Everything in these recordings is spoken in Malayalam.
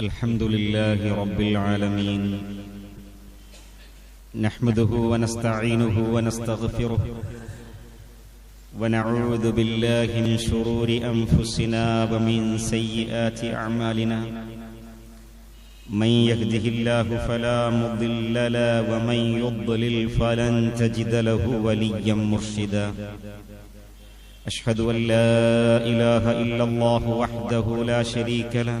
الحمد لله رب العالمين. نحمده ونستعينه ونستغفره ونعوذ بالله من شرور أنفسنا ومن سيئات أعمالنا. من يهده الله فلا مضل له ومن يضلل فلن تجد له وليا مرشدا. أشهد أن لا إله إلا الله وحده لا شريك له.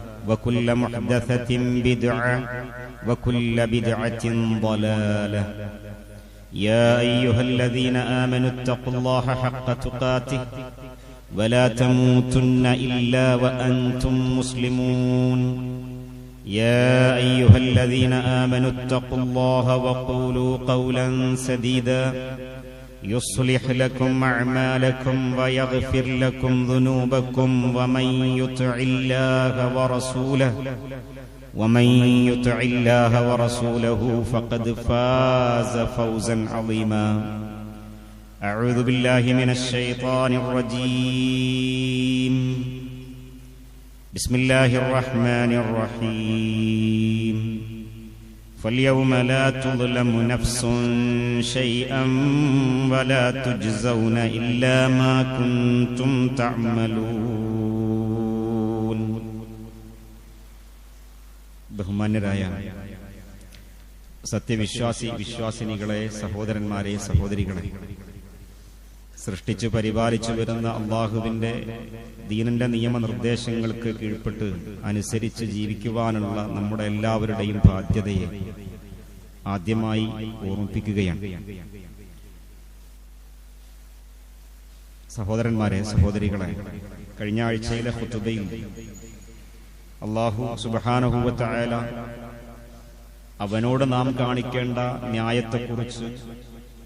وكل محدثة بدعة وكل بدعة ضلالة. يا أيها الذين آمنوا اتقوا الله حق تقاته ولا تموتن إلا وأنتم مسلمون. يا أيها الذين آمنوا اتقوا الله وقولوا قولا سديدا. يصلح لكم أعمالكم ويغفر لكم ذنوبكم ومن يطع الله ورسوله ومن يطع الله ورسوله فقد فاز فوزا عظيما. أعوذ بالله من الشيطان الرجيم. بسم الله الرحمن الرحيم. فاليوم لا تظلم نفس شيئا ولا تجزون إلا ما كنتم تعملون ബഹുമാന്യരായ സത്യവിശ്വാസി വിശ്വാസിനികളെ സഹോദരന്മാരെ സഹോദരികളെ സൃഷ്ടിച്ചു പരിപാലിച്ചു വരുന്ന അള്ളാഹുവിന്റെ ദീനന്റെ നിയമനിർദ്ദേശങ്ങൾക്ക് കീഴ്പ്പെട്ട് അനുസരിച്ച് ജീവിക്കുവാനുള്ള നമ്മുടെ എല്ലാവരുടെയും ബാധ്യതയെ ആദ്യമായി ഓർമ്മിപ്പിക്കുകയാണ്. സഹോദരന്മാരെ സഹോദരികളെ കഴിഞ്ഞ ആഴ്ചയിലെ അള്ളാഹു സുബാനുഭൂവത്തായ അവനോട് നാം കാണിക്കേണ്ട ന്യായത്തെക്കുറിച്ച്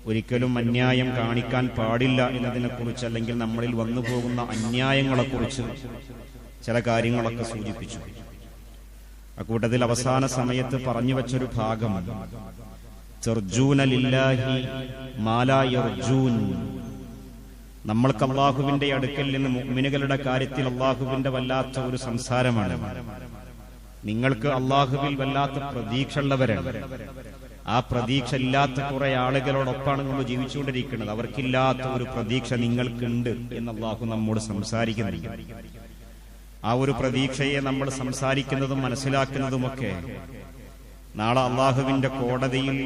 ഒരിക്കലും അന്യായം കാണിക്കാൻ പാടില്ല എന്നതിനെക്കുറിച്ച് അല്ലെങ്കിൽ നമ്മളിൽ വന്നു പോകുന്ന അന്യായങ്ങളെക്കുറിച്ച് ചില കാര്യങ്ങളൊക്കെ സൂചിപ്പിച്ചു. അക്കൂട്ടത്തിൽ അവസാന സമയത്ത് പറഞ്ഞു വെച്ചൊരു ഭാഗം. നമ്മൾക്ക് അള്ളാഹുവിന്റെ അടുക്കൽ നിന്ന് മുഗ്മിനുകളുടെ കാര്യത്തിൽ അള്ളാഹുവിന്റെ വല്ലാത്ത ഒരു സംസാരമാണ്. നിങ്ങൾക്ക് അള്ളാഹുവിൽ വല്ലാത്ത പ്രതീക്ഷ ഉള്ളവരാണ് ആ പ്രതീക്ഷ ഇല്ലാത്ത കുറെ ആളുകളോടൊപ്പമാണ് നമ്മൾ ജീവിച്ചുകൊണ്ടിരിക്കുന്നത്. അവർക്കില്ലാത്ത ഒരു പ്രതീക്ഷ നിങ്ങൾക്കുണ്ട് എന്ന് അള്ളാഹു നമ്മോട് സംസാരിക്കുന്നില്ല ആ ഒരു പ്രതീക്ഷയെ നമ്മൾ സംസാരിക്കുന്നതും മനസ്സിലാക്കുന്നതുമൊക്കെ നാളെ അള്ളാഹുവിന്റെ കോടതിയിൽ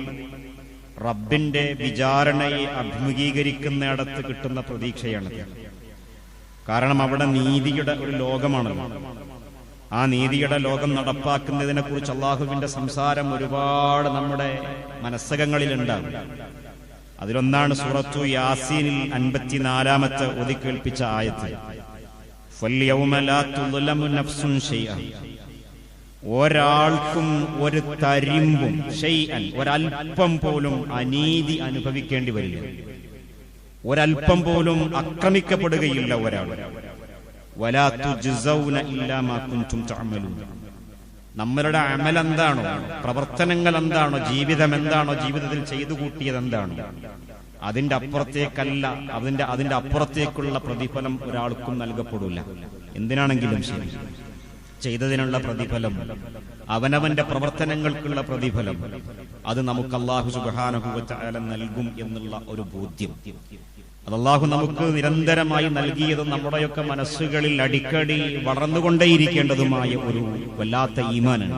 റബ്ബിന്റെ വിചാരണയെ അഭിമുഖീകരിക്കുന്നിടത്ത് കിട്ടുന്ന പ്രതീക്ഷയാണത്. കാരണം അവിടെ നീതിയുടെ ഒരു ലോകമാണല്ലോ. ആ നീതിയുടെ ലോകം നടപ്പാക്കുന്നതിനെ കുറിച്ച് അള്ളാഹുവിന്റെ സംസാരം ഒരുപാട് നമ്മുടെ മനസ്സകങ്ങളിലുണ്ടാകും. അതിലൊന്നാണ് സൂറത്തു യാസീനിൽ അൻപത്തിനാലാമത്തെ ഒതുക്കേൽപ്പിച്ച ആയത്ത്. ഒരാൾക്കും ഒരു തരിമ്പും ഒരൽപ്പം പോലും അനീതി അനുഭവിക്കേണ്ടി വരില്ല. ഒരൽപ്പം പോലും ആക്രമിക്കപ്പെടുകയില്ല ഒരാൾ. നമ്മളുടെ അമൽ എന്താണോ പ്രവർത്തനങ്ങൾ എന്താണോ ജീവിതം എന്താണോ ജീവിതത്തിൽ ചെയ്തു കൂട്ടിയത് എന്താണോ അതിന്റെ അപ്പുറത്തേക്കല്ല അതിന്റെ അതിന്റെ അപ്പുറത്തേക്കുള്ള പ്രതിഫലം ഒരാൾക്കും നൽകപ്പെടില്ല. എന്തിനാണെങ്കിലും ശരി. ചെയ്തതിനുള്ള പ്രതിഫലം അവനവന്റെ പ്രവർത്തനങ്ങൾക്കുള്ള പ്രതിഫലം അത് നമുക്ക് അള്ളാഹു സുബാനുഭവത്താല നൽകും എന്നുള്ള ഒരു ബോധ്യം. അത് അള്ളാഹു നമുക്ക് നിരന്തരമായി നൽകിയത് നമ്മുടെയൊക്കെ മനസ്സുകളിൽ അടിക്കടി വളർന്നുകൊണ്ടേയിരിക്കേണ്ടതുമായ ഒരു വല്ലാത്ത ഈമാനാണ്.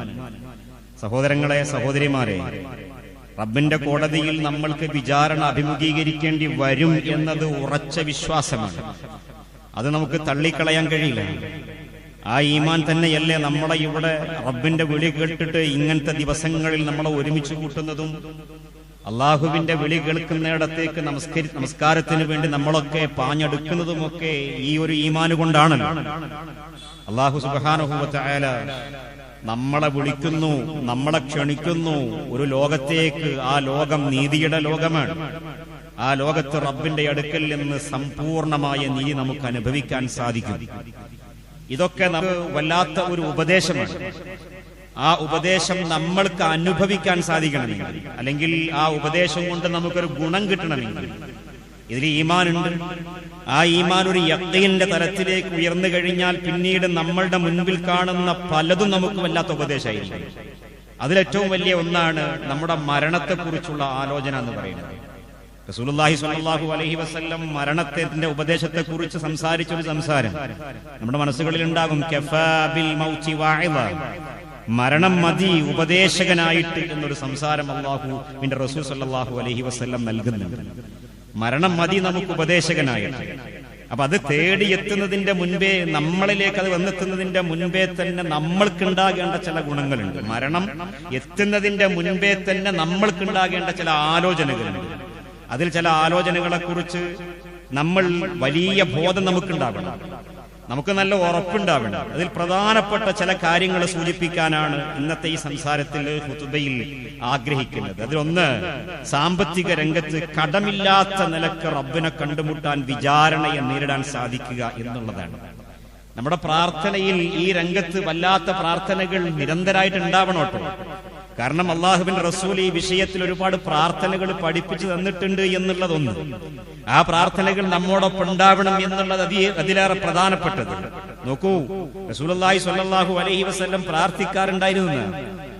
സഹോദരങ്ങളെ സഹോദരിമാരെ റബ്ബിന്റെ കോടതിയിൽ നമ്മൾക്ക് വിചാരണ അഭിമുഖീകരിക്കേണ്ടി വരും എന്നത് ഉറച്ച വിശ്വാസമാണ്. അത് നമുക്ക് തള്ളിക്കളയാൻ കഴിയില്ല. ആ ഈമാൻ തന്നെയല്ലേ നമ്മളെ ഇവിടെ റബ്ബിന്റെ വിളി കേട്ടിട്ട് ഇങ്ങനത്തെ ദിവസങ്ങളിൽ നമ്മളെ ഒരുമിച്ച് കൂട്ടുന്നതും അള്ളാഹുവിന്റെ വിളി കേൾക്കുന്നിടത്തേക്ക് നമസ്കരി നമസ്കാരത്തിന് വേണ്ടി നമ്മളൊക്കെ പാഞ്ഞെടുക്കുന്നതുമൊക്കെ ഈ ഒരു ഈമാന് കൊണ്ടാണല്ലോ. അള്ളാഹു സുബാനുഭവത്തായാല നമ്മളെ വിളിക്കുന്നു നമ്മളെ ക്ഷണിക്കുന്നു. ഒരു ലോകത്തേക്ക് ആ ലോകം നീതിയുടെ ലോകമാണ്. ആ ലോകത്ത് റബ്ബിന്റെ അടുക്കൽ നിന്ന് സമ്പൂർണമായ നീതി നമുക്ക് അനുഭവിക്കാൻ സാധിക്കും. ഇതൊക്കെ നമുക്ക് വല്ലാത്ത ഒരു ഉപദേശമാണ്. ആ ഉപദേശം നമ്മൾക്ക് അനുഭവിക്കാൻ സാധിക്കണമെങ്കിൽ അല്ലെങ്കിൽ ആ ഉപദേശം കൊണ്ട് നമുക്കൊരു ഗുണം കിട്ടണമെങ്കിൽ. ഇതിൽ ഈമാനുണ്ട്. ആ ഈമാൻ ഒരു യക്കീന്റെ തലത്തിലേക്ക് ഉയർന്നു കഴിഞ്ഞാൽ പിന്നീട് നമ്മളുടെ മുൻപിൽ കാണുന്ന പലതും നമുക്ക് വല്ലാത്ത ഉപദേശമായിരിക്കും. അതിലേറ്റവും വലിയ ഒന്നാണ് നമ്മുടെ മരണത്തെക്കുറിച്ചുള്ള ആലോചന എന്ന് പറയുന്നത്. റസൂലുള്ളാഹി സ്വല്ലല്ലാഹു അലൈഹി വസല്ലം മരണത്തിന്റെ ഉപദേശത്തെ കുറിച്ച് സംസാരിച്ച ഒരു സംസാരം നമ്മുടെ മനസ്സുകളിൽ ഉണ്ടാകും മരണം മതി ഉപദേശകനായിട്ട് എന്നൊരു സംസാരം അള്ളാഹു എന്റെ റസൂൽ സല്ലല്ലാഹു അലഹി വസ്ല്ലം നൽകുന്നുണ്ട്. മരണം മതി നമുക്ക് ഉപദേശകനായിട്ട്. അപ്പൊ അത് തേടിയെത്തുന്നതിന്റെ മുൻപേ നമ്മളിലേക്ക് അത് വന്നെത്തുന്നതിന്റെ മുൻപേ തന്നെ നമ്മൾക്കുണ്ടാകേണ്ട ചില ഗുണങ്ങളുണ്ട്. മരണം എത്തുന്നതിന്റെ മുൻപേ തന്നെ നമ്മൾക്കുണ്ടാകേണ്ട ചില ആലോചനകളുണ്ട്. അതിൽ ചില ആലോചനകളെ കുറിച്ച് നമ്മൾ വലിയ ബോധം നമുക്കുണ്ടാവണം. നമുക്ക് നല്ല ഉറപ്പുണ്ടാവണം. അതിൽ പ്രധാനപ്പെട്ട ചില കാര്യങ്ങൾ സൂചിപ്പിക്കാനാണ് ഇന്നത്തെ ഈ സംസാരത്തിൽ ഹുതുബയിൽ ആഗ്രഹിക്കുന്നത്. അതിലൊന്ന് സാമ്പത്തിക രംഗത്ത് കടമില്ലാത്ത നിലയ്ക്ക് റബ്ബിനെ കണ്ടുമുട്ടാൻ വിചാരണയെ നേരിടാൻ സാധിക്കുക എന്നുള്ളതാണ്. നമ്മുടെ പ്രാർത്ഥനയിൽ ഈ രംഗത്ത് വല്ലാത്ത പ്രാർത്ഥനകൾ നിരന്തരമായിട്ട് ഉണ്ടാവണം കേട്ടോ. കാരണം അള്ളാഹുബിന്റെ റസൂൽ ഈ വിഷയത്തിൽ ഒരുപാട് പ്രാർത്ഥനകൾ പഠിപ്പിച്ചു തന്നിട്ടുണ്ട് എന്നുള്ളതൊന്ന്. ആ പ്രാർത്ഥനകൾ നമ്മോടൊപ്പം ഉണ്ടാവണം എന്നുള്ളത് അതി അതിലേറെ പ്രധാനപ്പെട്ടത്. നോക്കൂ റസൂലി സ്വല്ലല്ലാഹു അലൈഹി വസല്ലം പ്രാർത്ഥിക്കാറുണ്ടായിരുന്നു.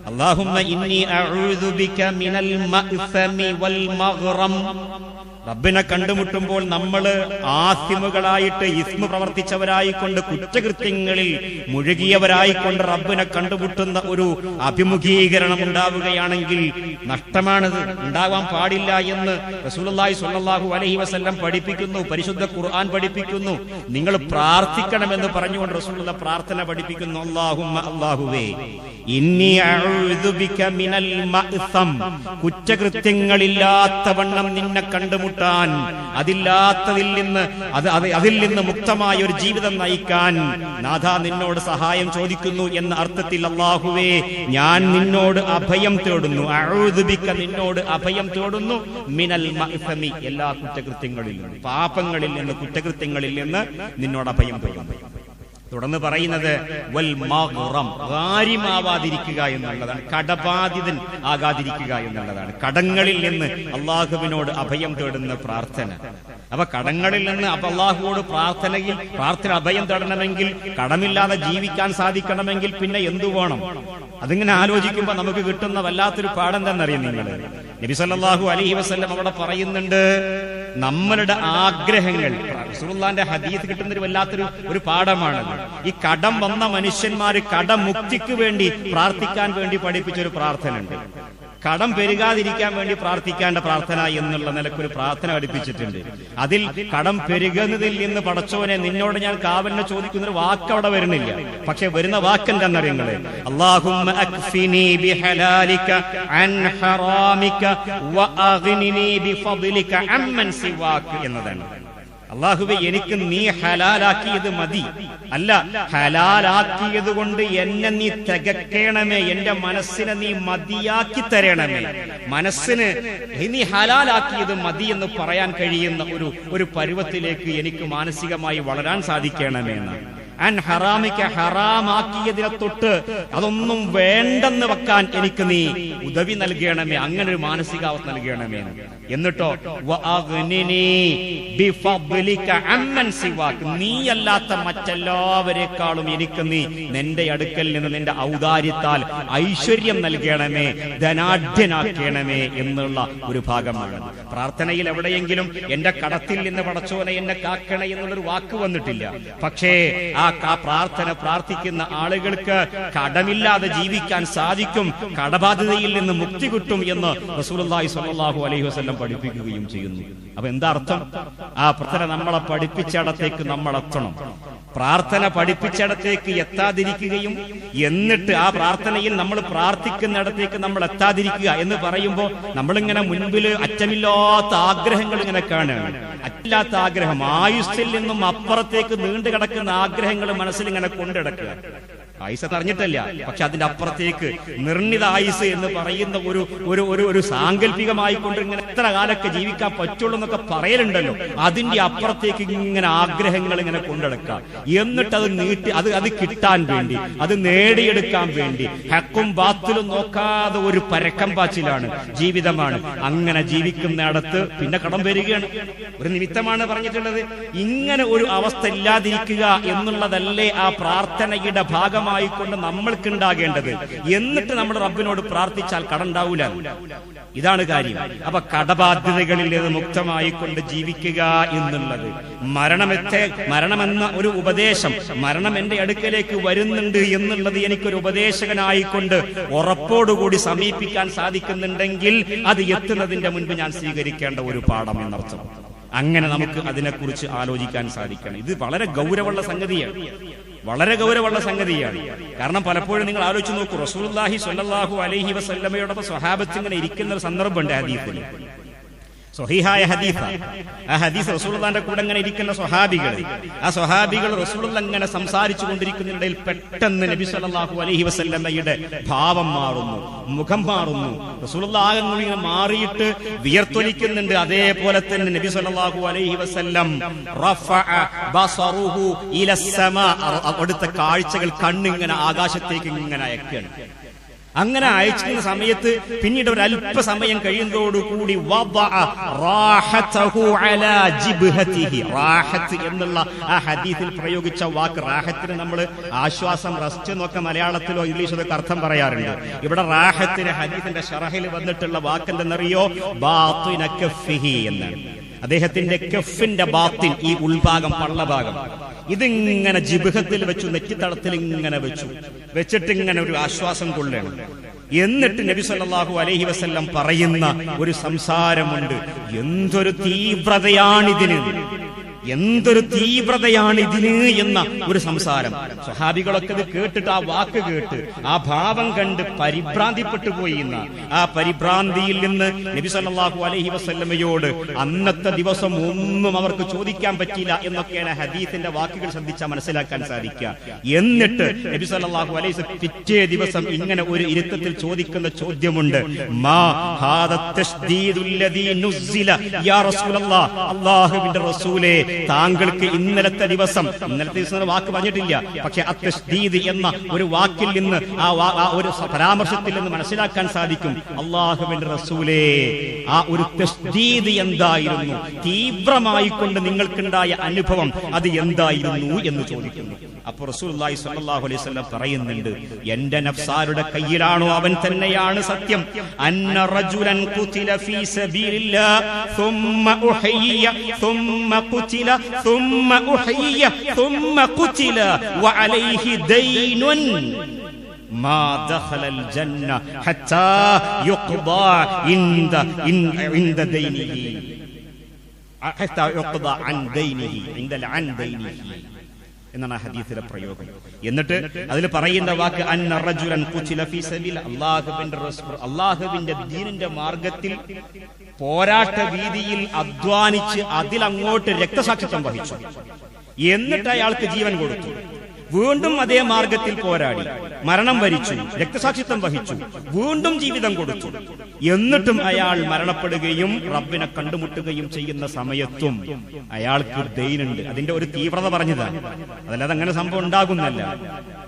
അള്ളാഹുമ്മ റബ്ബിനെ കണ്ടുമുട്ടുമ്പോൾ നമ്മൾ ആസിമുകളായിട്ട് പ്രവർത്തിച്ചവരായി പ്രവർത്തിച്ചവരായിക്കൊണ്ട് കുറ്റകൃത്യങ്ങളിൽ മുഴുകിയവരായിക്കൊണ്ട് റബ്ബിനെ കണ്ടുമുട്ടുന്ന ഒരു അഭിമുഖീകരണം ഉണ്ടാവുകയാണെങ്കിൽ നഷ്ടമാണത്. ഉണ്ടാവാൻ പാടില്ല എന്ന് റസൂലി സ്വല്ലല്ലാഹു അലഹി വസല്ലം പഠിപ്പിക്കുന്നു പരിശുദ്ധ ഖുർആൻ പഠിപ്പിക്കുന്നു. നിങ്ങൾ പ്രാർത്ഥിക്കണമെന്ന് പറഞ്ഞുകൊണ്ട് റസൂലുള്ള പ്രാർത്ഥന പഠിപ്പിക്കുന്നു അല്ലാഹുമ്മ അല്ലാഹുവേ ഇന്നി കുറ്റകൃത്യങ്ങളില്ലാത്ത വണ്ണം നിന്നെ കണ്ടുമുട്ടാൻ അതില്ലാത്തതിൽ നിന്ന് അത് അത് അതിൽ നിന്ന് മുക്തമായ ഒരു ജീവിതം നയിക്കാൻ നാഥ നിന്നോട് സഹായം ചോദിക്കുന്നു എന്ന അർത്ഥത്തിൽ അള്ളാഹുവേ ഞാൻ നിന്നോട് അഭയം തേടുന്നു. അഊദു ബിക നിന്നോട് അഭയം തേടുന്നു. മിനൽ എല്ലാ കുറ്റകൃത്യങ്ങളിൽ നിന്ന് പാപങ്ങളിൽ നിന്ന് കുറ്റകൃത്യങ്ങളിൽ നിന്ന് നിന്നോട് അഭയം തേടുന്നു. തുടർന്ന് പറയുന്നത് ഗാരിമാവാതിരിക്കുക എന്നുള്ളതാണ്. കടബാധിതൻ ആകാതിരിക്കുക എന്നുള്ളതാണ്. കടങ്ങളിൽ നിന്ന് അള്ളാഹുവിനോട് അഭയം തേടുന്ന പ്രാർത്ഥന. അപ്പൊ കടങ്ങളിൽ നിന്ന് അപ്പൊ അള്ളാഹുവോട് പ്രാർത്ഥനയിൽ പ്രാർത്ഥന അഭയം തേടണമെങ്കിൽ കടമില്ലാതെ ജീവിക്കാൻ സാധിക്കണമെങ്കിൽ പിന്നെ എന്തു വേണം? അതിങ്ങനെ ആലോചിക്കുമ്പോ നമുക്ക് കിട്ടുന്ന വല്ലാത്തൊരു പാഠം എന്താണെന്നറിയാം നിങ്ങൾ നബി അലഹി അലൈഹി വസല്ലം അവിടെ പറയുന്നുണ്ട് നമ്മളുടെ ആഗ്രഹങ്ങൾ. റസൂലുള്ളാന്റെ ഹദീസ് കിട്ടുന്ന ഒരു വല്ലാത്തൊരു ഒരു പാഠമാണ്. ഈ കടം വന്ന മനുഷ്യന്മാര് കടമുക്തിക്ക് വേണ്ടി പ്രാർത്ഥിക്കാൻ വേണ്ടി പഠിപ്പിച്ച ഒരു പ്രാർത്ഥന ഉണ്ട് കടം പെരുകാതിരിക്കാൻ വേണ്ടി പ്രാർത്ഥിക്കേണ്ട പ്രാർത്ഥന എന്നുള്ള നിലക്കൊരു പ്രാർത്ഥന പഠിപ്പിച്ചിട്ടുണ്ട്. അതിൽ കടം പെരുകുന്നതിൽ നിന്ന് പടച്ചോനെ നിന്നോട് ഞാൻ കാവലിനെ ചോദിക്കുന്ന ഒരു വാക്ക് അവിടെ വരുന്നില്ല. പക്ഷെ വരുന്ന വാക്ക് സിവാക്ക് എന്നതാണ്. അള്ളാഹുവെ എനിക്ക് നീ ഹലാലാക്കിയത് മതി. അല്ല ഹലാലാക്കിയത് കൊണ്ട് എന്നെ നീ തികക്കണമേ എന്റെ മനസ്സിനെ നീ മതിയാക്കി തരണമേ. മനസ്സിന് നീ ഹലാലാക്കിയത് മതി എന്ന് പറയാൻ കഴിയുന്ന ഒരു ഒരു പരുവത്തിലേക്ക് എനിക്ക് മാനസികമായി വളരാൻ സാധിക്കണമേ എന്നാണ്. ഹറാമാക്കിയതിനെ തൊട്ട് അതൊന്നും വേണ്ടെന്ന് വെക്കാൻ എനിക്ക് നീ ഉദവി നൽകണമേ അങ്ങനെ ഒരു മാനസികാവസ്ഥ നൽകണമേ എന്ന്. എന്നിട്ടോ നീ നീയല്ലാത്ത മറ്റെല്ലാവരെക്കാളും എനിക്ക് നീ നിന്റെ അടുക്കൽ നിന്ന് നിന്റെ ഔദാര്യത്താൽ ഐശ്വര്യം നൽകണമേ ധനാഢ്യനാക്കണമേ എന്നുള്ള ഒരു ഭാഗമാണ് പ്രാർത്ഥനയിൽ എവിടെയെങ്കിലും എന്റെ കടത്തിൽ നിന്ന് പടച്ചോനെ എന്നെ കാക്കണേ എന്നുള്ളൊരു വാക്ക് വന്നിട്ടില്ല പക്ഷേ ആ ആ പ്രാർത്ഥന പ്രാർത്ഥിക്കുന്ന ആളുകൾക്ക് കടമില്ലാതെ ജീവിക്കാൻ സാധിക്കും കടബാധ്യതയിൽ നിന്ന് മുക്തി കിട്ടും എന്ന് റസൂലുള്ളാഹി സ്വല്ലല്ലാഹു അലൈഹി വസല്ലം പഠിപ്പിക്കുകയും ചെയ്യുന്നു. അപ്പൊ എന്താ അർത്ഥം? ആ പ്രാർത്ഥന നമ്മളെ പഠിപ്പിച്ചിടത്തേക്ക് നമ്മൾ എത്തണം. പ്രാർത്ഥന പഠിപ്പിച്ചിടത്തേക്ക് എത്താതിരിക്കുകയും എന്നിട്ട് ആ പ്രാർത്ഥനയിൽ നമ്മൾ പ്രാർത്ഥിക്കുന്നിടത്തേക്ക് നമ്മൾ എത്താതിരിക്കുക എന്ന് പറയുമ്പോൾ നമ്മളിങ്ങനെ മുൻപിൽ അറ്റമില്ലാത്ത ആഗ്രഹങ്ങൾ ഇങ്ങനെ കാണുകയാണ്. അറ്റില്ലാത്ത ആഗ്രഹം. ആയുസ്സിൽ നിന്നും അപ്പുറത്തേക്ക് നീണ്ടു കിടക്കുന്ന ആഗ്രഹങ്ങൾ മനസ്സിൽ ഇങ്ങനെ കൊണ്ടിടക്കുക. ആയുസ് തടഞ്ഞിട്ടല്ല പക്ഷെ അതിന്റെ അപ്പുറത്തേക്ക് നിർണിത ആയിസ് എന്ന് പറയുന്ന ഒരു ഒരു ഒരു ഒരു സാങ്കല്പികമായി കൊണ്ട് ഇങ്ങനെ എത്ര കാലൊക്കെ ജീവിക്കാൻ പറ്റുള്ളൂ എന്നൊക്കെ പറയലുണ്ടല്ലോ. അതിന്റെ അപ്പുറത്തേക്ക് ഇങ്ങനെ ആഗ്രഹങ്ങൾ ഇങ്ങനെ കൊണ്ടെടുക്കുക. എന്നിട്ട് അത് നീട്ടി അത് അത് കിട്ടാൻ വേണ്ടി അത് നേടിയെടുക്കാൻ വേണ്ടി ഹക്കും ബാത്തിലും നോക്കാതെ ഒരു പരക്കം പാച്ചിലാണ് ജീവിതമാണ്. അങ്ങനെ ജീവിക്കുന്നിടത്ത് പിന്നെ കടം വരികയാണ്. ഒരു നിമിത്തമാണ് പറഞ്ഞിട്ടുള്ളത്. ഇങ്ങനെ ഒരു അവസ്ഥ ഇല്ലാതിരിക്കുക എന്നുള്ളതല്ലേ ആ പ്രാർത്ഥനയുടെ ഭാഗമായി കൊണ്ട് നമ്മൾക്കുണ്ടാകേണ്ടത്. എന്നിട്ട് നമ്മൾ റബ്ബിനോട് പ്രാർത്ഥിച്ചാൽ കടണ്ടാവൂല. ഇതാണ് കാര്യം. അപ്പൊ കടബാധ്യതകളിൽ നിന്ന് മുക്തമായിക്കൊണ്ട് ജീവിക്കുക എന്നുള്ളത്. മരണമെത്തെ മരണമെന്ന ഒരു ഉപദേശം മരണം എന്റെ അടുക്കലേക്ക് വരുന്നുണ്ട് എന്നുള്ളത് എനിക്കൊരു ഉപദേശകനായിക്കൊണ്ട് ഉറപ്പോടുകൂടി സമീപിക്കാൻ സാധിക്കുന്നുണ്ടെങ്കിൽ അത് എത്തുന്നതിന്റെ മുൻപ് ഞാൻ സ്വീകരിക്കേണ്ട ഒരു പാഠം എന്നർത്ഥം. അങ്ങനെ നമുക്ക് അതിനെക്കുറിച്ച് ആലോചിക്കാൻ സാധിക്കണം. ഇത് വളരെ ഗൗരവമുള്ള സംഗതിയാണ്. വളരെ ഗൗരവമുള്ള സംഗതിയാണ്. കാരണം പലപ്പോഴും നിങ്ങൾ ആലോചിച്ച് നോക്കൂ റസൂലുള്ളാഹി സ്വല്ലല്ലാഹു അലൈഹി വസല്ലമയോടൊപ്പം സ്വഹാബത്ത് ഇങ്ങനെ ഇരിക്കുന്ന ഒരു സന്ദർഭമുണ്ട് ഹദീസിൽ സ്വഹീഹായ ഹദീഫ. ആ ഹദീസ് റസൂലുള്ളാഹിന്റെ കൂടെ ഇങ്ങനെ ഇരിക്കുന്ന സ്വഹാബികൾ ആ സ്വഹാബികൾ റസൂൾ അങ്ങനെ സംസാരിച്ചു കൊണ്ടിരിക്കുന്നതിനിടയിൽ പെട്ടെന്ന് നബി സല്ലല്ലാഹു അലൈഹി വസല്ലമയുടെ ഭാവം മാറുന്നു മുഖം മാറുന്നു. റസൂൾ ആകെ ഇങ്ങനെ മാറിയിട്ട് വിയർത്തൊലിക്കുന്നുണ്ട്. അതേപോലെ തന്നെ നബി സല്ലല്ലാഹു അലൈഹി വസല്ലം അവിടുത്തെ കാഴ്ചകൾ കണ്ണിങ്ങനെ ആകാശത്തേക്ക് ഇങ്ങനെ അയക്കുകയാണ്. അങ്ങനെ അയച്ചിരുന്ന സമയത്ത് പിന്നീട് ഒരു അല്പസമയം കഴിയുന്നതോടുകൂടി എന്നുള്ള ആ ഹദീസിൽ പ്രയോഗിച്ച വാക്ക് റാഹത്തിന് നമ്മൾ ആശ്വാസം റസ്റ്റ് എന്നൊക്കെ മലയാളത്തിലോ ഇംഗ്ലീഷിലൊക്കെ അർത്ഥം പറയാറുണ്ട്. ഇവിടെ റാഹത്തിന് ഹദീസിന്റെ ഷറഹിൽ വന്നിട്ടുള്ള വാക്കെന്തെന്നറിയോ? ബാത്തുനക്കഫിഹി ബാത്തിന കഫിഹി എന്നാണ് അദ്ദേഹത്തിന്റെ കെഫിന്റെ ബാത്തിൽ ഈ ഉൾഭാഗം പള്ളഭാഗം. ഇതിങ്ങനെ ജിബുഹത്തിൽ വെച്ചു നെറ്റിത്തളത്തിൽ ഇങ്ങനെ വെച്ചു. വെച്ചിട്ട് ഇങ്ങനെ ഒരു ആശ്വാസം കൊള്ളണം എന്നിട്ട് നബി സല്ലാഹു അലൈഹി വസല്ലം പറയുന്ന ഒരു സംസാരമുണ്ട്. എന്തൊരു തീവ്രതയാണിതിന്. എന്തൊരു തീവ്രതയാണ് ഇതിന് എന്ന ഒരു സംസാരം. സ്വഹാബികളൊക്കെ ഇത് കേട്ടിട്ട് ആ വാക്ക് കേട്ട് ആ ഭാവം കണ്ട് പരിഭ്രാന്തിപ്പെട്ടു പോയി ആ പരിഭ്രാന്തിയിൽ നിന്ന് നബി സല്ലല്ലാഹു അലൈഹി വസല്ലമയോട് അന്നത്തെ ദിവസം ഒന്നും അവർക്ക് ചോദിക്കാൻ പറ്റില്ല എന്നൊക്കെയാണ് ഹദീസിന്റെ വാക്കുകൾ ശ്രദ്ധിച്ചാൽ മനസ്സിലാക്കാൻ സാധിക്കുക. എന്നിട്ട് നബി സല്ലല്ലാഹു അലൈഹി പിറ്റേ ദിവസം ഇങ്ങനെ ഒരു ഇരുത്തത്തിൽ ചോദിക്കുന്ന ചോദ്യമുണ്ട്. മാ ഹാദ തശ്ദീദുല്ലദീ നുസ്സില യാ റസൂലല്ലാഹ് റസൂലേ താങ്കൾക്ക് ഇന്നലത്തെ ദിവസം ഇന്നലത്തെ ദിവസം വാക്ക് പറഞ്ഞിട്ടില്ല. പക്ഷെ അത്തഷ്ദീദ് എന്ന ഒരു വാക്കിൽ നിന്ന് ആ ഒരു പരാമർശത്തിൽ നിന്ന് മനസ്സിലാക്കാൻ സാധിക്കും. അള്ളാഹുവിന്റെ റസൂലേ ആ ഒരു തസ്ദീദ് എന്തായിരുന്നു? തീവ്രമായിക്കൊണ്ട് നിങ്ങൾക്കുണ്ടായ അനുഭവം അത് എന്തായിരുന്നു എന്ന് ചോദിക്കുന്നു. അപ്പോൾ റസൂലുള്ളാഹി സ്വല്ലല്ലാഹു അലൈഹി വസല്ലം പറയുന്നുണ്ട് എന്റെ നഫ്സാരുടെ കയ്യിലാണോ അവൻ തന്നെയാണ് സത്യം അന്ന റജുലൻ ഖുതില ഫീ സബീലില്ലാ ثم أحيي ثم قتل ثم أحيي ثم قتل وعليه دين ما دخل الجنة حتى يقضى عند عند دينه حتى يقضى عن دينه عند عن دينه എന്നാണ് ആ ഹദീസിലെ പ്രയോഗം. എന്നിട്ട് അതിൽ പറയുന്ന വാക്ക് അള്ളാഹുവിന്റെ ദീനിന്റെ മാർഗത്തിൽ പോരാട്ട വീതിയിൽ അധ്വാനിച്ച് അതിലങ്ങോട്ട് രക്തസാക്ഷിത്വം വഹിച്ചു. എന്നിട്ട് അയാൾക്ക് ജീവൻ കൊടുത്തു. വീണ്ടും അതേ മാർഗത്തിൽ പോരാടി. മരണം വരിച്ചു രക്തസാക്ഷിത്വം വഹിച്ചു വീണ്ടും ജീവിതം കൊടുത്തു. എന്നിട്ടും അയാൾ മരണപ്പെടുകയും റബ്ബിനെ കണ്ടുമുട്ടുകയും ചെയ്യുന്ന സമയത്തും അയാൾക്ക് ദൈനുണ്ട്. അതിന്റെ ഒരു തീവ്രത പറഞ്ഞതാണ് അതല്ലാതെ അങ്ങനെ സംഭവം ഉണ്ടാകുന്നല്ല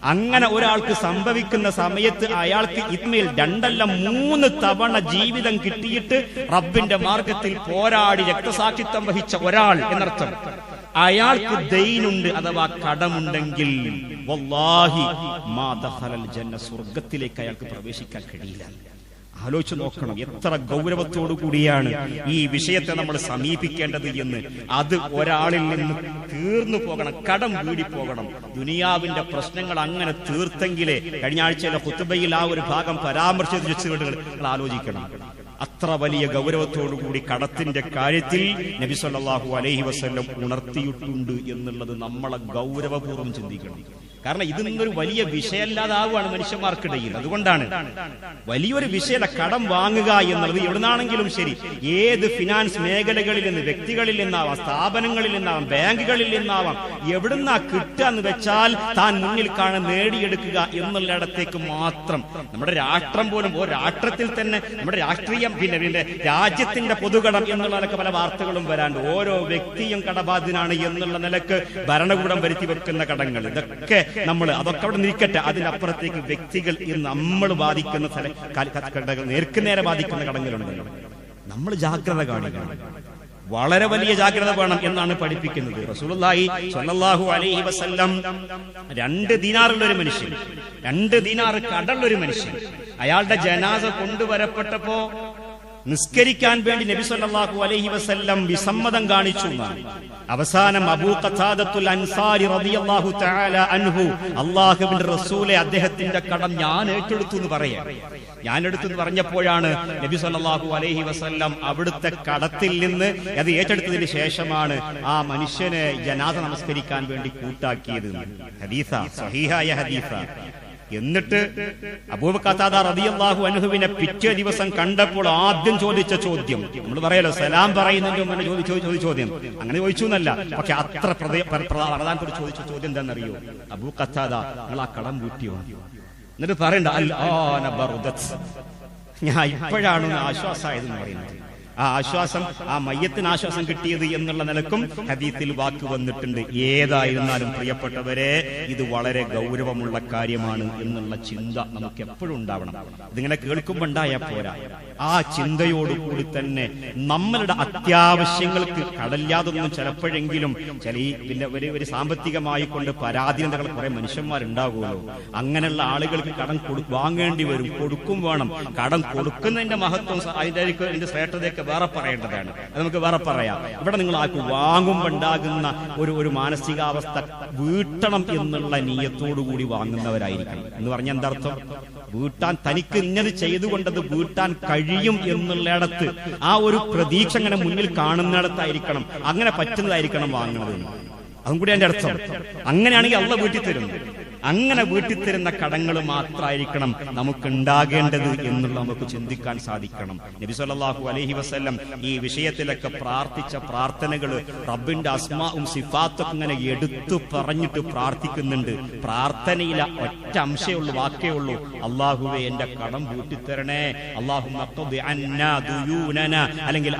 അങ്ങനെ ഒരാൾക്ക് സംഭവിക്കുന്ന സമയത്ത് അയാൾക്ക് ഇത്മേൽ രണ്ടല്ല മൂന്ന് തവണ ജീവിതം കിട്ടിയിട്ട് റബ്ബിന്റെ മാർഗത്തിൽ പോരാടി രക്തസാക്ഷിത്വം വഹിച്ച ഒരാൾ എന്നർത്ഥം. അയാൾക്ക് ദൈനുണ്ട് അഥവാ കടമുണ്ടെങ്കിൽ വല്ലാഹി ജന്ന സ്വർഗത്തിലേക്ക് അയാൾക്ക് പ്രവേശിക്കാൻ കഴിയില്ല. ആലോചിച്ച് നോക്കണം എത്ര ഗൗരവത്തോടു കൂടിയാണ് ഈ വിഷയത്തെ നമ്മൾ സമീപിക്കേണ്ടത് എന്ന്. അത് ഒരാളിൽ നിന്ന് തീർന്നു പോകണം കടം വീടി പോകണം. ദുനിയാവിന്റെ പ്രശ്നങ്ങൾ അങ്ങനെ തീർത്തെങ്കിലേ കഴിഞ്ഞ ആഴ്ചയിലെ കുത്തുബയിൽ ആ ഒരു ഭാഗം പരാമർശിച്ചുകൊണ്ട് നിങ്ങൾ ആലോചിക്കണം. അത്ര വലിയ ഗൗരവത്തോടു കൂടി കടത്തിന്റെ കാര്യത്തിൽ നബി സല്ലാഹു അലൈഹി വസല്ലം ഉണർത്തിയിട്ടുണ്ട് എന്നുള്ളത് നമ്മളെ ഗൗരവപൂർവം ചിന്തിക്കണം. കാരണം ഇത് നിന്നൊരു വലിയ വിഷയമല്ലാതാവുകയാണ് മനുഷ്യന്മാർക്കിടയിൽ. അതുകൊണ്ടാണ് വലിയൊരു വിഷയത കടം വാങ്ങുക എന്നുള്ളത് എവിടുന്നാണെങ്കിലും ശരി. ഏത് ഫിനാൻസ് മേഖലകളിൽ നിന്ന് വ്യക്തികളിൽ നിന്നാവാം സ്ഥാപനങ്ങളിൽ നിന്നാവാം ബാങ്കുകളിൽ നിന്നാവാം എവിടുന്നാ കിട്ടുക എന്ന് വെച്ചാൽ താൻ മുന്നിൽ കാണാൻ നേടിയെടുക്കുക എന്നുള്ളിടത്തേക്ക് മാത്രം. നമ്മുടെ രാഷ്ട്രം പോലും ഓ രാഷ്ട്രത്തിൽ തന്നെ നമ്മുടെ രാഷ്ട്രീയം പിന്നെ പിന്നെ രാജ്യത്തിന്റെ പൊതുകടം എന്നുള്ളതൊക്കെ പല വാർത്തകളും വരാണ്ട്. ഓരോ വ്യക്തിയും കടബാധ്യനാണ് എന്നുള്ള നിലയ്ക്ക് ഭരണകൂടം വരുത്തി വെക്കുന്ന കടങ്ങൾ. ഇതൊക്കെ നമ്മൾ അതൊക്കെ അവിടെ നിൽക്കട്ടെ. അതിനപ്പുറത്തേക്ക് വ്യക്തികൾ ഇന്ന് നമ്മൾ ബാധിക്കുന്ന കടകൾ നേർക്കുനേരെ ബാധിക്കുന്ന കടങ്ങളുണ്ടല്ലോ. നമ്മൾ ജാഗ്രത കാണിക്കണം. വളരെ വലിയ ജാഗ്രത വേണം എന്നാണ് പഠിപ്പിക്കുന്നത്. റസൂലുള്ളാഹി സ്വല്ലല്ലാഹു അലൈഹി വസല്ലം രണ്ട് ദിനാറുള്ള ഒരു മനുഷ്യൻ രണ്ട് ദിനാറ് കടള്ള ഒരു മനുഷ്യൻ. അയാളുടെ ജനാസ കൊണ്ടുവരപ്പെട്ടപ്പോ നിസ്കരിക്കാൻ വേണ്ടി നബി സല്ലല്ലാഹു അലൈഹി വസല്ലം വിസമ്മതം കാണിച്ചു അവസാനം അബൂ ഖതാദത്തുൽ അൻസാരി റളിയല്ലാഹു തആല അൻഹു അല്ലാഹുവിന്റെ റസൂലെ അദ്ദേഹത്തിന്റെ കടം ഞാൻ ഏറ്റെടുത്തു എന്ന് പറയാം. ഞാൻ എടുത്തു എന്ന് പറഞ്ഞപ്പോഴാണ് നബി സല്ലല്ലാഹു അലൈഹി വസല്ലം അവിടുത്തെ കടത്തിൽ നിന്ന് അത് ഏറ്റെടുത്തതിന് ശേഷമാണ് ആ മനുഷ്യനെ ജനാസ നമസ്കരിക്കാൻ വേണ്ടി കൂട്ടാക്കിയത് ഹദീസ സഹീഹായ ഹദീസ. എന്നിട്ട് അബൂബക്കാത്താദ അൻഹുവിനെ പിറ്റേ ദിവസം കണ്ടപ്പോൾ ആദ്യം ചോദിച്ച ചോദ്യം നമ്മൾ പറയാലോ സലാം പറയുന്നതിന്റെ മുമ്പ് ചോദിച്ച ചോദിച്ച ചോദ്യം. അങ്ങനെ ചോദിച്ചു എന്നല്ല പക്ഷെ അത്ര പ്രധ- പ്ര- പ്ര- പ്രധാനപ്പെട്ട ചോദിച്ച ചോദ്യം എന്താണെന്നറിയോ? അബൂ കത്താദ നിങ്ങൾ ആ കടം വീട്ടിയോ എന്നിട്ട് പറയണ്ട. ഞാൻ ഇപ്പോഴാണ് ആശ്വാസമായതെന്ന് പറയുന്നത്. ആ ആശ്വാസം ആ മയ്യത്തിന് ആശ്വാസം കിട്ടിയത് എന്നുള്ള നിലക്കും ഹദീത്തിൽ വാക്ക് വന്നിട്ടുണ്ട്. ഏതായിരുന്നാലും പ്രിയപ്പെട്ടവരെ ഇത് വളരെ ഗൗരവമുള്ള കാര്യമാണ് എന്നുള്ള ചിന്ത നമുക്ക് എപ്പോഴും ഉണ്ടാവണം. ഇതിങ്ങനെ കേൾക്കുമ്പോൾ ഉണ്ടായാൽ പോരാ. ആ ചിന്തയോടുകൂടി തന്നെ നമ്മളുടെ അത്യാവശ്യങ്ങൾക്ക് കടല്ലാതൊന്നും ചിലപ്പോഴെങ്കിലും ചില ഈ പിന്നെ ഒരു ഒരു സാമ്പത്തികമായി കൊണ്ട് പരാധീനതകൾ കുറെ മനുഷ്യന്മാരുണ്ടാകുമല്ലോ. അങ്ങനെയുള്ള ആളുകൾക്ക് കടം കൊടു വാങ്ങേണ്ടി വരും കൊടുക്കും വേണം. കടം കൊടുക്കുന്നതിന്റെ മഹത്വം അതിന്റെ അതിന്റെ ശ്രേഷ്ഠതയൊക്കെ വേറെ പറയേണ്ടതാണ്. അത് നമുക്ക് വേറെ പറയാം. ഇവിടെ നിങ്ങൾ ആർക്ക് വാങ്ങുമ്പോൾ ഉണ്ടാകുന്ന ഒരു ഒരു മാനസികാവസ്ഥ വീട്ടണം എന്നുള്ള നീയത്തോടു കൂടി വാങ്ങുന്നവരായിരിക്കണം. എന്ന് പറഞ്ഞ എന്താർത്ഥം വീട്ടാൻ തനിക്ക് ഇങ്ങനെ ചെയ്തുകൊണ്ടത് വീട്ടാൻ കഴിയും എന്നുള്ളിടത്ത് ആ ഒരു പ്രതീക്ഷ അങ്ങനെ മുന്നിൽ കാണുന്നിടത്തായിരിക്കണം. അങ്ങനെ പറ്റുന്നതായിരിക്കണം വാങ്ങുന്നത് അതും കൂടി എന്റെ അർത്ഥം. അങ്ങനെയാണെങ്കിൽ അള്ള വീട്ടിൽ തരും അങ്ങനെ വീട്ടിൽ തരുന്ന കടങ്ങൾ മാത്രമായിരിക്കണം നമുക്ക് ഉണ്ടാകേണ്ടത് എന്നുള്ള നമുക്ക് ചിന്തിക്കാൻ സാധിക്കണം. നബി സല്ലല്ലാഹു അലൈഹി വസല്ലം ഈ വിഷയത്തിലൊക്കെ പ്രാർത്ഥിച്ച പ്രാർത്ഥനകൾ റബ്ബിന്റെ അസ്മാവും സിഫാത്തും ഇങ്ങനെ എടുത്തു പറഞ്ഞിട്ട് പ്രാർത്ഥിക്കുന്നുണ്ട്. പ്രാർത്ഥനയിലെ ഒറ്റ അംശേ ഉള്ളൂ വാക്കേ ഉള്ളൂ. അള്ളാഹുവെ എന്റെ കടം വീട്ടിത്തരണേ. അള്ളാഹു അല്ലെങ്കിൽ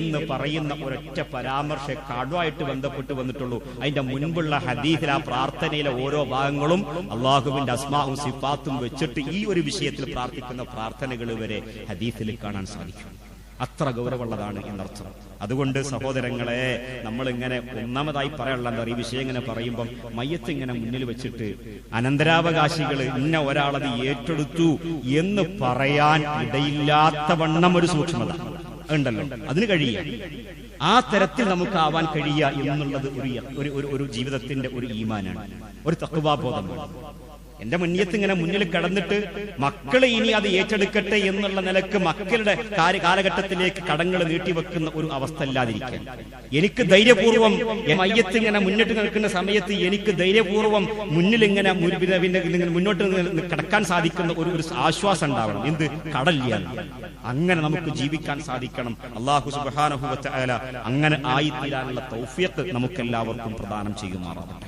എന്ന് പറയുന്ന ഒരൊറ്റ പരാമർശ കടമായിട്ട് ബന്ധപ്പെട്ട് വന്നിട്ടുള്ളൂ. അതിന്റെ മുൻപുള്ള ഹദീസിൽ ആ പ്രാർത്ഥനയിലെ ഓരോ ഭാഗങ്ങളും അള്ളാഹുവിന്റെ അസ്മാവും സിഫാത്തും വെച്ചിട്ട് ഈ ഒരു വിഷയത്തിൽ പ്രാർത്ഥിക്കുന്ന പ്രാർത്ഥനകൾ വരെ ഹദീസിൽ കാണാൻ സാധിക്കും. അത്ര ഗൗരവമുള്ളതാണ് എന്നർത്ഥം. അതുകൊണ്ട് സഹോദരങ്ങളെ നമ്മൾ ഇങ്ങനെ ഒന്നാമതായി പറയാനുള്ള എന്താ ഈ വിഷയം ഇങ്ങനെ പറയുമ്പം മയ്യത്ത് ഇങ്ങനെ മുന്നിൽ വെച്ചിട്ട് അനന്തരാവകാശികൾ ഇന്ന ഒരാളത് ഏറ്റെടുത്തു എന്ന് പറയാൻ ഇടയില്ലാത്ത വണ്ണം ഒരു സൂക്ഷ്മത. ഉണ്ടല്ലോ. അതിന് കഴിയുക. ആ തരത്തിൽ നമുക്ക് ആവാൻ കഴിയുക എന്നുള്ളത് ഒരു ഒരു- ജീവിതത്തിന്റെ ഒരു ഈമാനാണ്. ഒരു തത്വാബോധമാണ് എന്റെ മുന്നിയത്ത് ഇങ്ങനെ മുന്നിൽ കടന്നിട്ട് മക്കളെ ഇനി അത് ഏറ്റെടുക്കട്ടെ എന്നുള്ള നിലയ്ക്ക് മക്കളുടെ കാലഘട്ടത്തിലേക്ക് കടങ്ങൾ നീട്ടിവെക്കുന്ന ഒരു അവസ്ഥ ഇല്ലാതിരിക്കാൻ എനിക്ക് ധൈര്യപൂർവം മയ്യത്ത് ഇങ്ങനെ മുന്നിട്ട് നിൽക്കുന്ന സമയത്ത് എനിക്ക് ധൈര്യപൂർവം മുന്നിൽ ഇങ്ങനെ മുന്നോട്ട് കിടക്കാൻ സാധിക്കുന്ന ഒരു ഒരു ആശ്വാസം ഉണ്ടാവണം. എന്ത്? കടലില്ല അങ്ങനെ നമുക്ക് ജീവിക്കാൻ സാധിക്കണം. അള്ളാഹു തആല അങ്ങനെ ആയിത്തീരാനുള്ള തൗഫീഖ് നമുക്കെല്ലാവർക്കും പ്രദാനം ചെയ്യുമാറാകട്ടെ.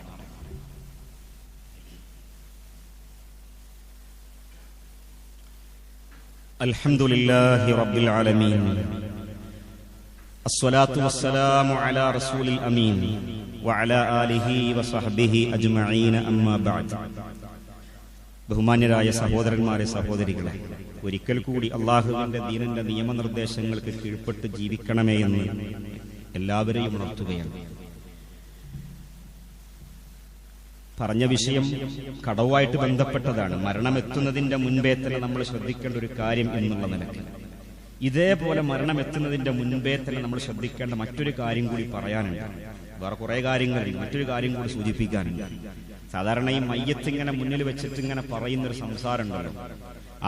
الحمد لله رب العالمين الصلاة والسلام على رسول الأمين وعلى آله وصحبه أجمعين أما بعد ബഹുമാന്യരായ സഹോദരന്മാരെ സഹോദരികളെ ഒരിക്കൽ കൂടി അള്ളാഹുവിന്റെ ദീനന്റെ നിയമനിർദ്ദേശങ്ങൾക്ക് കീഴ്പ്പെട്ട് ജീവിക്കണമേ എന്ന് എല്ലാവരെയും ഉണർത്തുകയാണ് പറഞ്ഞ വിഷയം കടവുമായിട്ട് ബന്ധപ്പെട്ടതാണ്. മരണമെത്തുന്നതിന്റെ മുൻപേ തന്നെ നമ്മൾ ശ്രദ്ധിക്കേണ്ട ഒരു കാര്യം എന്നുള്ള നിലയ്ക്ക്. ഇതേപോലെ മരണമെത്തുന്നതിന്റെ മുൻപേ തന്നെ നമ്മൾ ശ്രദ്ധിക്കേണ്ട മറ്റൊരു കാര്യം കൂടി പറയാനുണ്ട്. വേറെ കുറെ കാര്യങ്ങൾ മറ്റൊരു കാര്യം കൂടി സൂചിപ്പിക്കാനുണ്ട്. സാധാരണ ഈ മയ്യത്ത് ഇങ്ങനെ മുന്നിൽ വെച്ചിട്ട് ഇങ്ങനെ പറയുന്ന ഒരു സംസാരം ഉണ്ടല്ലോ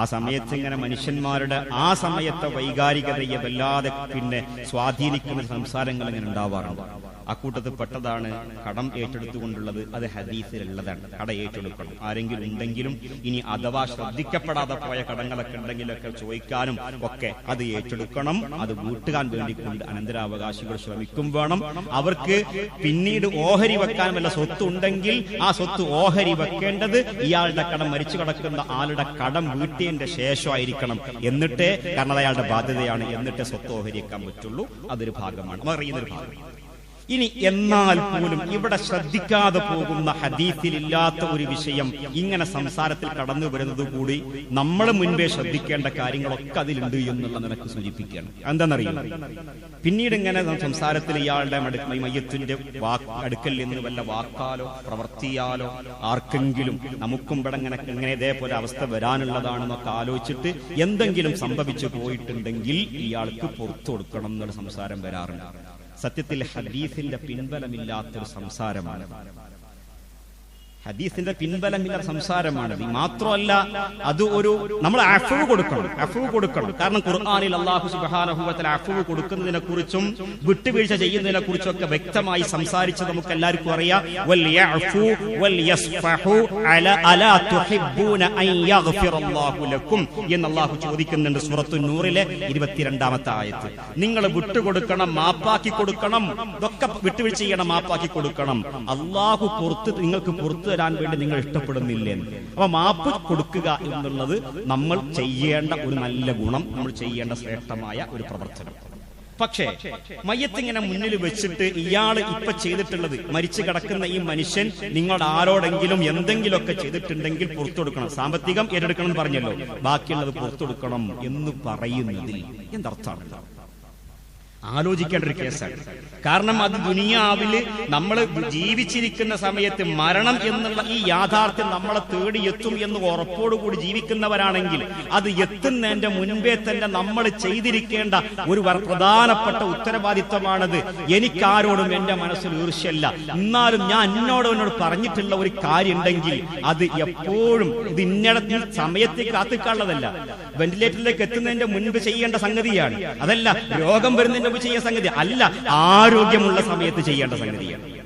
ആ സമയത്ത് ഇങ്ങനെ മനുഷ്യന്മാരുടെ ആ സമയത്തെ വൈകാരികതയെ വല്ലാതെ പിന്നെ സ്വാധീനിക്കുന്ന സംസാരങ്ങൾ ഇങ്ങനെ ഉണ്ടാവാറുണ്ട്. അക്കൂട്ടത്തിൽ പെട്ടതാണ് കടം ഏറ്റെടുത്തുകൊണ്ടുള്ളത്. അത് ഹദീസിലുള്ളതാണ്. കട ഏറ്റെടുക്കണം. ആരെങ്കിലും ഉണ്ടെങ്കിലും ഇനി അഥവാ ശ്രദ്ധിക്കപ്പെടാതെ പോയ കടങ്ങളൊക്കെ ഉണ്ടെങ്കിലൊക്കെ ചോദിക്കാനും ഒക്കെ അത് ഏറ്റെടുക്കണം. അത് വീട്ടുകാൻ വേണ്ടിക്കൊണ്ട് അനന്തരാവകാശികൾ ശ്രമിക്കും വേണം. അവർക്ക് പിന്നീട് ഓഹരി വെക്കാൻ വല്ല സ്വത്ത് ഉണ്ടെങ്കിൽ ആ സ്വത്ത് ഓഹരി വെക്കേണ്ടത് ഇയാളുടെ കടം മരിച്ചു കിടക്കുന്ന ആളുടെ കടം വീട്ടിയതിന്റെ ശേഷമായിരിക്കണം. എന്നിട്ടേ കാരണം അയാളുടെ ബാധ്യതയാണ്. എന്നിട്ടേ സ്വത്ത് ഓഹരി വെക്കാൻ പറ്റുള്ളൂ. അതൊരു ഭാഗമാണ്. അറിയുന്നൊരു ഭാഗം ഇനി എന്നാൽ പോലും ഇവിടെ ശ്രദ്ധിക്കാതെ പോകുന്ന ഹദീസിലില്ലാത്ത ഒരു വിഷയം ഇങ്ങനെ സംസാരത്തിൽ കടന്നു വരുന്നത് കൂടി നമ്മൾ മുൻപേ ശ്രദ്ധിക്കേണ്ട കാര്യങ്ങളൊക്കെ അതിലുണ്ട് എന്നുള്ള നിനക്ക് സൂചിപ്പിക്കുകയാണ്. എന്താണെന്നറിയാം? പിന്നീട് ഇങ്ങനെ സംസാരത്തിൽ ഇയാളുടെ മടു- മയ്യത്തിന്റെ വാക്ക് അടുക്കൽ നിന്ന് വല്ല വാക്കാലോ പ്രവർത്തിയാലോ ആർക്കെങ്കിലും നമുക്കും ഇവിടെ ഇങ്ങനെ ഇങ്ങനെ ഇതേപോലെ അവസ്ഥ വരാനുള്ളതാണെന്നൊക്കെ ആലോചിച്ചിട്ട് എന്തെങ്കിലും സംഭവിച്ചു പോയിട്ടുണ്ടെങ്കിൽ ഇയാൾക്ക് പുറത്തു കൊടുക്കണം എന്നുള്ള സംസാരം വരാറുണ്ട്. സത്യത്തിൽ ഹദീസിന്റെ പിൻബലമില്ലാത്തൊരു സംസാരമാണ്. ഹദീസിന്റെ പിൻബലമില്ലാത്ത സംസാരമാണ്. മാത്രമല്ല അത് ഒരു നമ്മൾ അഫവ് കൊടുക്കണം. അഫവ് കൊടുക്കണം. കാരണം ഖുർആാനിൽ അള്ളാഹു സുബാനഹുബത്തിൽ അഫവ് കൊടുക്കുന്നതിനെ കുറിച്ചും വിട്ടുവീഴ്ച ചെയ്യുന്നതിനെ കുറിച്ചും ഒക്കെ വ്യക്തമായി സംസാരിച്ച് നമുക്ക് എല്ലാവർക്കും അറിയാം. എന്ന് ചോദിക്കുന്നുണ്ട് സുറത്തു നൂറിലെ ഇരുപത്തിരണ്ടാമത്തെ ആയത്ത്. നിങ്ങൾ വിട്ടുകൊടുക്കണം മാപ്പാക്കി കൊടുക്കണം. ഇതൊക്കെ വിട്ടുവീഴ്ച ചെയ്യണം മാപ്പാക്കി കൊടുക്കണം. അള്ളാഹു പുറത്ത് നിങ്ങൾക്ക് പുറത്തു തരാൻ വേണ്ടി നിങ്ങൾ ഇഷ്ടപ്പെടുന്നില്ലേ അപ്പൊ മാപ്പ് കൊടുക്കുക എന്നുള്ളത് നമ്മൾ ചെയ്യേണ്ട ഒരു നല്ല ഗുണം നമ്മൾ ചെയ്യേണ്ട ശ്രേഷ്ഠമായ ഒരു പ്രവർത്തനം. പക്ഷേ മയ്യത്തിങ്ങനെ മുന്നിൽ വെച്ചിട്ട് ഇയാൾ ഇപ്പൊ ചെയ്തിട്ടുള്ളത് മരിച്ചു കിടക്കുന്ന ഈ മനുഷ്യൻ നിങ്ങളുടെ ആരോടെങ്കിലും എന്തെങ്കിലുമൊക്കെ ചെയ്തിട്ടുണ്ടെങ്കിൽ പുറത്തു കൊടുക്കണം. സാമ്പത്തികം ഏറ്റെടുക്കണം എന്ന് പറഞ്ഞല്ലോ. ബാക്കിയുള്ളത് പുറത്തു കൊടുക്കണം എന്ന് പറയുന്നതിൽ എന്തർത്ഥമാണ് ആലോചിക്കേണ്ട ഒരു കേസാണ്. കാരണം അത് ദുനിയാവിൽ നമ്മൾ ജീവിച്ചിരിക്കുന്ന സമയത്ത് മരണം എന്നുള്ള ഈ യാഥാർത്ഥ്യം നമ്മളെ തേടി എത്തും എന്ന് ഉറപ്പോടുകൂടി ജീവിക്കുന്നവരാണെങ്കിൽ അത് എത്തുന്നതിന്റെ മുൻപേ തന്നെ നമ്മൾ ചെയ്തിരിക്കേണ്ട ഒരു പ്രധാനപ്പെട്ട ഉത്തരവാദിത്വമാണത്. എനിക്കാരോടും എന്റെ മനസ്സിൽ ഈർഷ്യല്ല. എന്നാലും ഞാൻ എന്നോട് എന്നോട് പറഞ്ഞിട്ടുള്ള ഒരു കാര്യം ഉണ്ടെങ്കിൽ അത് എപ്പോഴും ഇത് ഇന്നടത്ത് സമയത്ത് കാത്തിക്കാനുള്ളതല്ല. വെന്റിലേറ്ററിലേക്ക് എത്തുന്നതിന്റെ മുൻപ് ചെയ്യേണ്ട സംഗതിയാണ്. അതല്ല രോഗം വരുന്നതിന്റെ മുമ്പ് ചെയ്യുന്ന സംഗതി അല്ല. ആരോഗ്യമുള്ള സമയത്ത് ചെയ്യേണ്ട സംഗതിയാണ്.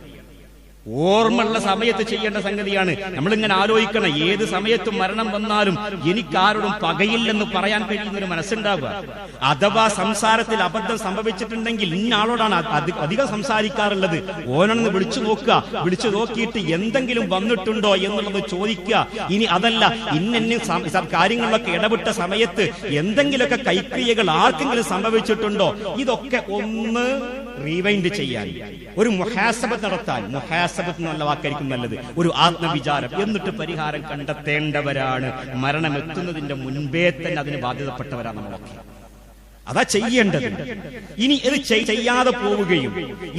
ഓർമ്മയുള്ള സമയത്ത് ചെയ്യേണ്ട സംഗതിയാണ്. നമ്മളിങ്ങനെ ആലോചിക്കണം ഏത് സമയത്തും മരണം വന്നാലും എനിക്കാരോടും പകയില്ലെന്ന് പറയാൻ കഴിയുന്ന ഒരു മനസ്സുണ്ടാവുക. അഥവാ സംസാരത്തിൽ അബദ്ധം സംഭവിച്ചിട്ടുണ്ടെങ്കിൽ ഇന്ന ആളോടാണ് അധികം സംസാരിക്കാറുള്ളത്. ഓനൊന്ന് വിളിച്ചു നോക്കുക വിളിച്ചു നോക്കിയിട്ട് എന്തെങ്കിലും വന്നിട്ടുണ്ടോ എന്നുള്ളത് ചോദിക്കുക. ഇനി അതല്ല ഇന്നെന്നെ കാര്യങ്ങളിലൊക്കെ ഇടപെട്ട സമയത്ത് എന്തെങ്കിലുമൊക്കെ കൈക്രിയകൾ ആർക്കെങ്കിലും സംഭവിച്ചിട്ടുണ്ടോ? ഇതൊക്കെ ഒന്ന് റീവൈൻഡ് ചെയ്യാൻ. ഒരു മുഹാസബത്ത് നടത്താൻ. മുഹാസബത്ത് എന്നുള്ള വാക്കായിരിക്കും നല്ലത്. ഒരു ആത്മവിചാരം. എന്നിട്ട് പരിഹാരം കണ്ടെത്തേണ്ടവരാണ്. മരണമെത്തുന്നതിന്റെ മുൻപേ തന്നെ അതിന് ബാധ്യതപ്പെട്ടവരാണ് നമ്മളൊക്കെ. അതാ ചെയ്യേണ്ടത്. ഇനി ഇത് ചെയ്യാതെ പോവുകയും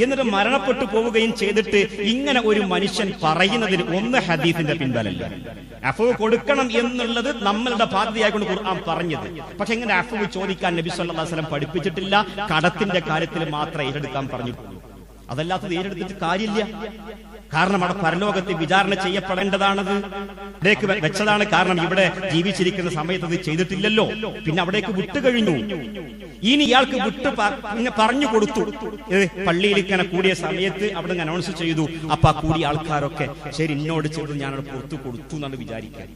എന്നിട്ട് മരണപ്പെട്ടു പോവുകയും ചെയ്തിട്ട് ഇങ്ങനെ ഒരു മനുഷ്യൻ പറയുന്നതിന് ഒന്ന് ഹദീസിന്റെ പിൻബലല്ല അഫവ് കൊടുക്കണം എന്നുള്ളത് നമ്മളുടെ ബാധ്യതയായിക്കൊണ്ട് ഖുർആൻ പറഞ്ഞത്. പക്ഷെ ഇങ്ങനെ അഫവ് ചോദിക്കാൻ നബി വസല്ലം പഠിപ്പിച്ചിട്ടില്ല. കടത്തിന്റെ കാര്യത്തിൽ മാത്രം ഏറ്റെടുക്കാൻ പറഞ്ഞിട്ടുള്ളൂ. അതല്ലാത്തത് ഏറ്റെടുത്തിട്ട് കാര്യമില്ല. കാരണം അവിടെ പരലോകത്തെ വിചാരണ ചെയ്യപ്പെടേണ്ടതാണത്. ഇവിടേക്ക് വെച്ചതാണ് കാരണം ഇവിടെ ജീവിച്ചിരിക്കുന്ന സമയത്ത് അത് ചെയ്തിട്ടില്ലല്ലോ. പിന്നെ അവിടേക്ക് വിട്ടു കഴിഞ്ഞു. ഇനി ഇയാൾക്ക് വിട്ട് പിന്നെ പറഞ്ഞു കൊടുത്തു. പള്ളിയിൽ ഇങ്ങനെ കൂടിയ സമയത്ത് അവിടെ അനൗൺസ് ചെയ്തു. അപ്പൊ ആ കൂടിയ ആൾക്കാരൊക്കെ ശരി എന്നോട് ചെയ്തു ഞാനവിടെ പുറത്തു കൊടുത്തു എന്നാണ് വിചാരിക്കാൻ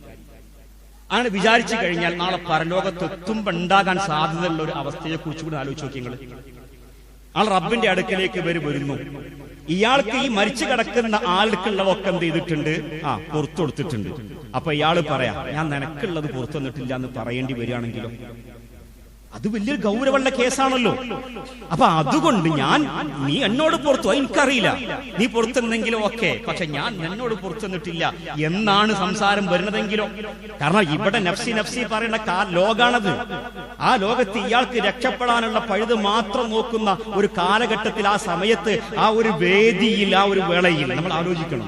അങ്ങനെ വിചാരിച്ചു കഴിഞ്ഞാൽ നാളെ പരലോകത്ത് എത്തുമ്പോ ഉണ്ടാകാൻ സാധ്യതയുള്ള ഒരു അവസ്ഥയെ കുറിച്ചുകൂടി ആലോചിച്ച് നോക്കി നിങ്ങൾ ആൾ റബ്ബിന്റെ അടുക്കലേക്ക് ഇവർ വരുന്നു. ഇയാൾക്ക് ഈ മരിച്ചു കിടക്കുന്ന ആൾക്കുള്ളതൊക്കെ എന്ത് ചെയ്തിട്ടുണ്ട്? ആ പുറത്തു കൊടുത്തിട്ടുണ്ട്. അപ്പൊ ഇയാൾ പറയാ ഞാൻ നിനക്കുള്ളത് പുറത്തു വന്നിട്ടില്ല എന്ന് പറയേണ്ടി വരികയാണെങ്കിലോ? അത് വലിയൊരു ഗൗരവമുള്ള കേസാണല്ലോ. അപ്പൊ അതുകൊണ്ട് ഞാൻ നീ എന്നോട് പുറത്തു എനിക്കറിയില്ല. നീ പുറത്തുനിന്നെങ്കിലും ഓക്കെ പക്ഷെ ഞാൻ എന്നോട് പുറത്തു നിന്നിട്ടില്ല എന്നാണ് സംസാരം വരുന്നതെങ്കിലോ. കാരണം ഇവിടെ നഫ്സി നഫ്സി പറയുന്ന കാ ലോകാണത്. ആ ലോകത്ത് ഇയാൾക്ക് രക്ഷപ്പെടാനുള്ള പഴുത് മാത്രം നോക്കുന്ന ഒരു കാലഘട്ടത്തിൽ ആ സമയത്ത് ആ ഒരു വേദിയിൽ ആ ഒരു വേളയിൽ നമ്മൾ ആലോചിക്കണം.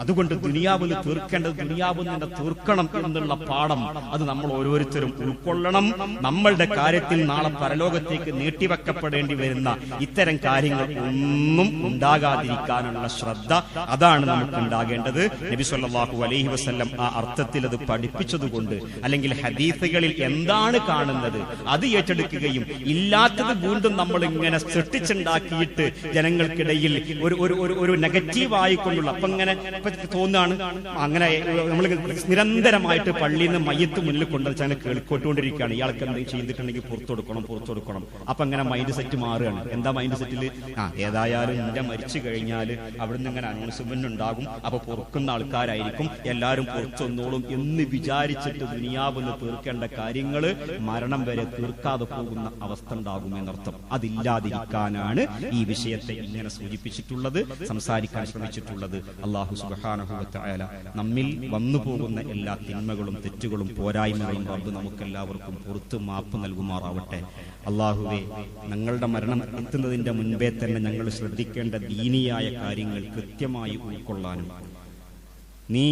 അതുകൊണ്ട് ദുനിയാവിന് തീർക്കേണ്ടത് ദുനിയാവ് നിന്നെ തീർക്കണം എന്നുള്ള പാഠം അത് നമ്മൾ ഓരോരുത്തരും ഉൾക്കൊള്ളണം. നമ്മളുടെ കാര്യത്തിൽ നാളെ പരലോകത്തേക്ക് നീട്ടിവെക്കപ്പെടേണ്ടി വരുന്ന ഇത്തരം കാര്യങ്ങൾ ഒന്നും ഉണ്ടാകാതിരിക്കാനുള്ള ശ്രദ്ധ അതാണ് നമുക്ക് ഉണ്ടാകേണ്ടത് നബി സല്ലല്ലാഹു അലൈഹി വസ്ല്ലം ആ അർത്ഥത്തിൽ അത് പഠിപ്പിച്ചതുകൊണ്ട് അല്ലെങ്കിൽ ഹദീസുകളിൽ എന്താണ് കാണുന്നത് അത് ഏറ്റെടുക്കുകയും ഇല്ലാത്തത് വീണ്ടും നമ്മൾ ഇങ്ങനെ സൃഷ്ടിച്ചുണ്ടാക്കിയിട്ട് ജനങ്ങൾക്കിടയിൽ ഒരു ഒരു ഒരു നെഗറ്റീവ് ആയിക്കൊണ്ടുള്ള അപ്പൊ ഇങ്ങനെ ഇപ്പൊ തോന്നുകയാണ്. അങ്ങനെ നമ്മൾ നിരന്തരമായിട്ട് പള്ളിയിൽ നിന്ന് മയ്യത്ത് മുന്നിൽ കൊണ്ടുവച്ച് അങ്ങനെ കേൾക്കോട്ടുകൊണ്ടിരിക്കുകയാണ് ഇയാൾക്ക് എന്തെങ്കിലും ചെയ്തിട്ടുണ്ടെങ്കിൽ പുറത്തു കൊടുക്കണം പുറത്തു കൊടുക്കണം. അപ്പൊ അങ്ങനെ മൈൻഡ് സെറ്റ് മാറുകയാണ്. എന്താ മൈൻഡ് സെറ്റിൽ ആ ഏതായാലും എന്റെ മരിച്ചു കഴിഞ്ഞാൽ അവിടുന്ന് ഇങ്ങനെ അനൗൺസ്മെന്റ് ഉണ്ടാകും. അപ്പൊ പുറക്കുന്ന ആൾക്കാരായിരിക്കും. എല്ലാവരും പുറത്തൊന്നോളും എന്ന് വിചാരിച്ചിട്ട് ദുനിയാവെന്ന് തീർക്കേണ്ട കാര്യങ്ങൾ മരണം വരെ തീർക്കാതെ പോകുന്ന അവസ്ഥ ഉണ്ടാകും എന്നർത്ഥം. അതില്ലാതിരിക്കാനാണ് ഈ വിഷയത്തെ ഇങ്ങനെ സൂചിപ്പിച്ചിട്ടുള്ളത് സംസാരിക്കാൻ ശ്രമിച്ചിട്ടുള്ളത്. അള്ളാഹു സുബാനഹുല നമ്മിൽ വന്നു പോകുന്ന എല്ലാ തിന്മകളും തെറ്റുകളും പോരായ്മകളും റബ്ബ് നമുക്കെല്ലാവർക്കും പുറത്ത് മാപ്പ് നൽകുമാറാവട്ടെ. അള്ളാഹുവെ ഞങ്ങളുടെ മരണം എത്തുന്നതിന്റെ മുൻപേ തന്നെ ഞങ്ങൾ ശ്രദ്ധിക്കേണ്ട ദീനിയായ കാര്യങ്ങൾ കൃത്യമായി ഉൾക്കൊള്ളാനും. നീ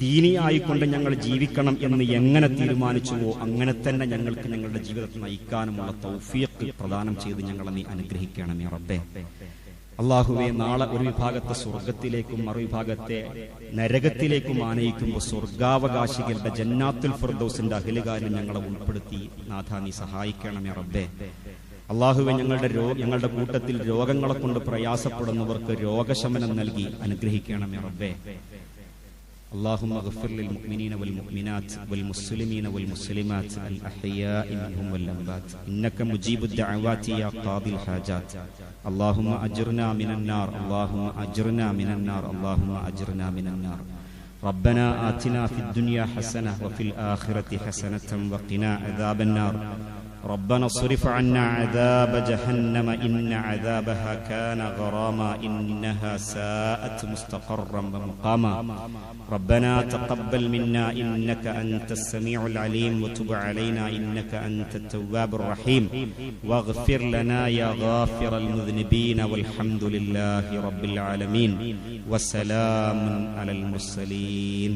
ദീനിയായിക്കൊണ്ട് ഞങ്ങൾ ജീവിക്കണം എന്ന് എങ്ങനെ തീരുമാനിച്ചുവോ അങ്ങനെ തന്നെ ഞങ്ങൾക്ക് ഞങ്ങളുടെ ജീവിതത്തിൽ നയിക്കാനുമുള്ള തൗഫിയത്ത് പ്രദാനം ചെയ്ത് ഞങ്ങളെ നീ അനുഗ്രഹിക്കണം റബ്ബേ. അള്ളാഹുവെ നാളെ ഒരു വിഭാഗത്തെ സ്വർഗത്തിലേക്കും മറുവിഭാഗത്തെ നരകത്തിലേക്കും ആനയിക്കുമ്പോൾ സ്വർഗാവകാശികളുടെ ജന്നാത്തുൽ ഫിർദൗസിന്റെ അഖിലുകാരൻ ഞങ്ങളെ ഉൾപ്പെടുത്തി. നാഥ നീ സഹായിക്കണമേ റബ്ബേ. അള്ളാഹുവെ ഞങ്ങളുടെ ഞങ്ങളുടെ കൂട്ടത്തിൽ രോഗങ്ങളെ കൊണ്ട് പ്രയാസപ്പെടുന്നവർക്ക് രോഗശമനം നൽകി അനുഗ്രഹിക്കണമേ റബ്ബേ. اللهم اغفر للمؤمنين والمؤمنات والمسلمين والمسلمات الأحياء منهم والأموات. إنك مجيب الدعوات يا قاضي الحاجات. اللهم أجرنا من النار. اللهم أجرنا من النار. اللهم أجرنا من النار. ربنا آتنا في الدنيا حسنة وفي الآخرة حسنة وقنا عذاب النار. ربنا اصرف عنا عذاب جهنم إن عذابها كان غراما إنها ساءت مستقرا ومقاما. ربنا تقبل منا إنك أنت السميع العليم وتب علينا إنك أنت التواب الرحيم. واغفر لنا يا غافر المذنبين والحمد لله رب العالمين. وسلام على المرسلين.